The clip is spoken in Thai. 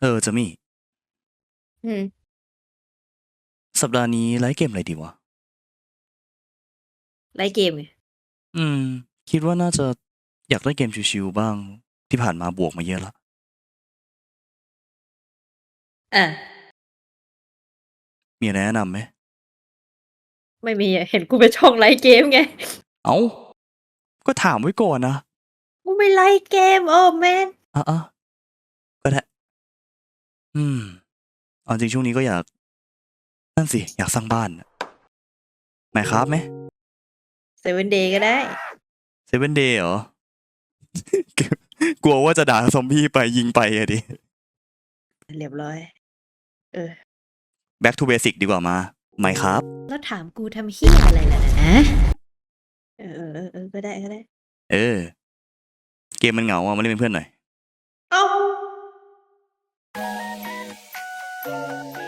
เออจะมีอืม สัปดาห์นี้ไลฟ์เกมอะไรดีวะ ไล่เกมไงอืม คิดว่าน่าจะอยากเล่นเกมชิวๆบ้าง ที่ผ่านมาบวกมาเยอะละ อะ มีอะไรแนะนำไหม ไม่มีอะเห็นกูเป็นช่องไล่เกมไง เอ้า ก็ถามไว้ก่อนนะ กูไม่ไล่เกม โอ้แมนอะอะ เอาจริงช่วงนี้ก็อยากนั่นสิ อยากสร้างบ้านไหมครับไหมเซเว่นเดย์ก็ได้เซเว่นเดย์เหรอ กลัวว่าจะด่าซอมบี้ไปยิงไปอะดิ เรียบร้อย เออ back to basic ดีกว่ามาไหมครับ แล้วถามกูทำเฮียอะไรล่ะนะ เออเออเออเออก็ได้ก็ได้ เออ เกมมันเหงาอะมาเล่นเป็นเพื่อนหน่อยา